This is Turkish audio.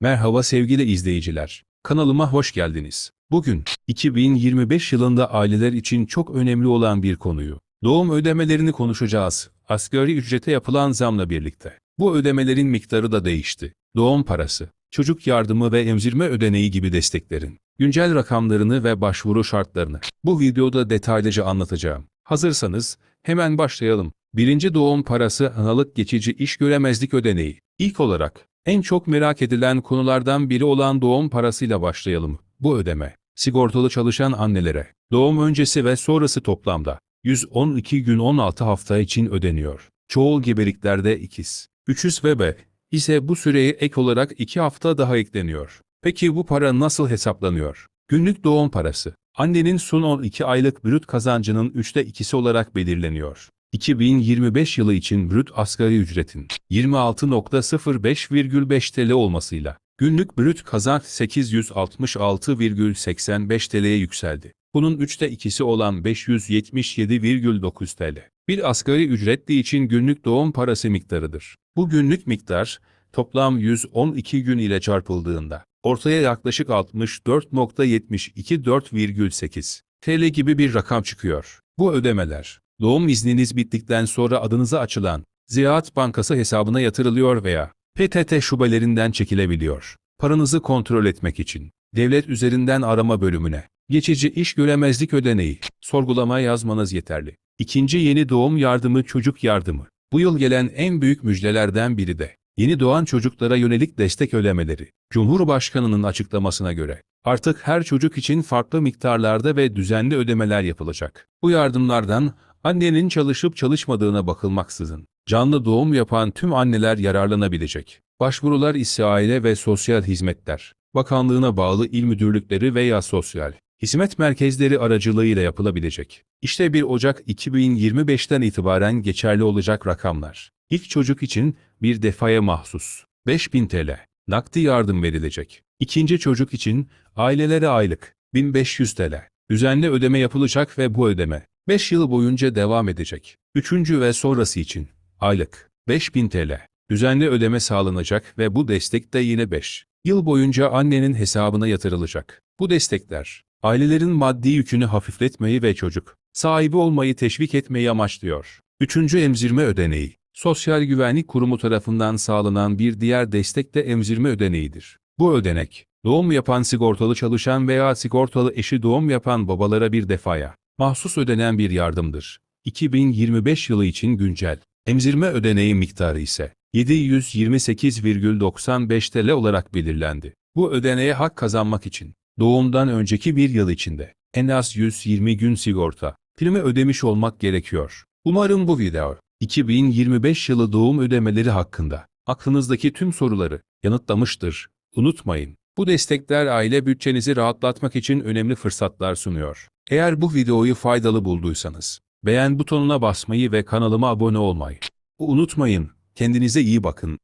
Merhaba sevgili izleyiciler. Kanalıma hoş geldiniz. Bugün 2025 yılında aileler için çok önemli olan bir konuyu, doğum ödemelerini konuşacağız. Asgari ücrete yapılan zamla birlikte. Bu ödemelerin miktarı da değişti. Doğum parası, çocuk yardımı ve emzirme ödeneği gibi desteklerin güncel rakamlarını ve başvuru şartlarını bu videoda detaylıca anlatacağım. Hazırsanız hemen başlayalım. Birinci doğum parası analık geçici iş göremezlik ödeneği. İlk olarak en çok merak edilen konulardan biri olan doğum parasıyla başlayalım. Bu ödeme, sigortalı çalışan annelere, doğum öncesi ve sonrası toplamda 112 gün 16 hafta için ödeniyor. Çoğul gebeliklerde ikiz, üçüz bebe ise bu süreye ek olarak 2 hafta daha ekleniyor. Peki bu para nasıl hesaplanıyor? Günlük doğum parası, annenin son 12 aylık brüt kazancının 3'te 2'si olarak belirleniyor. 2025 yılı için brüt asgari ücretin 26.05,5 TL olmasıyla günlük brüt kazanç 866,85 TL'ye yükseldi. Bunun 3'te 2'si olan 577,9 TL. Bir asgari ücretli için günlük doğum parası miktarıdır. Bu günlük miktar toplam 112 gün ile çarpıldığında ortaya yaklaşık 64.724,8 TL gibi bir rakam çıkıyor. Bu ödemeler Doğum izniniz bittikten sonra adınıza açılan Ziraat Bankası hesabına yatırılıyor veya PTT şubelerinden çekilebiliyor. Paranızı kontrol etmek için devlet üzerinden arama bölümüne geçici iş göremezlik ödeneği sorgulama yazmanız yeterli. İkinci yeni doğum yardımı çocuk yardımı. Bu yıl gelen en büyük müjdelerden biri de yeni doğan çocuklara yönelik destek ödemeleri. Cumhurbaşkanının açıklamasına göre artık her çocuk için farklı miktarlarda ve düzenli ödemeler yapılacak. Bu yardımlardan annenin çalışıp çalışmadığına bakılmaksızın canlı doğum yapan tüm anneler yararlanabilecek. Başvurular ise Aile ve Sosyal Hizmetler Bakanlığına bağlı il müdürlükleri veya sosyal hizmet merkezleri aracılığıyla yapılabilecek. İşte 1 Ocak 2025'ten itibaren geçerli olacak rakamlar. İlk çocuk için bir defaya mahsus 5000 TL nakdi yardım verilecek. İkinci çocuk için ailelere aylık 1500 TL düzenli ödeme yapılacak ve bu ödeme 5 yıl boyunca devam edecek. Üçüncü ve sonrası için aylık 5000 TL düzenli ödeme sağlanacak ve bu destek de yine 5 yıl boyunca annenin hesabına yatırılacak. Bu destekler ailelerin maddi yükünü hafifletmeyi ve çocuk sahibi olmayı teşvik etmeyi amaçlıyor. Üçüncü emzirme ödeneği Sosyal Güvenlik Kurumu tarafından sağlanan bir diğer destek de emzirme ödeneğidir. Bu ödenek, doğum yapan sigortalı çalışan veya sigortalı eşi doğum yapan babalara bir defaya mahsus ödenen bir yardımdır. 2025 yılı için güncel emzirme ödeneği miktarı ise 728,95 TL olarak belirlendi. Bu ödeneğe hak kazanmak için doğumdan önceki bir yıl içinde en az 120 gün sigorta primi ödemiş olmak gerekiyor. Umarım bu video 2025 yılı doğum ödemeleri hakkında aklınızdaki tüm soruları yanıtlamıştır. Unutmayın, bu destekler aile bütçenizi rahatlatmak için önemli fırsatlar sunuyor. Eğer bu videoyu faydalı bulduysanız, beğen butonuna basmayı ve kanalıma abone olmayı unutmayın. Kendinize iyi bakın.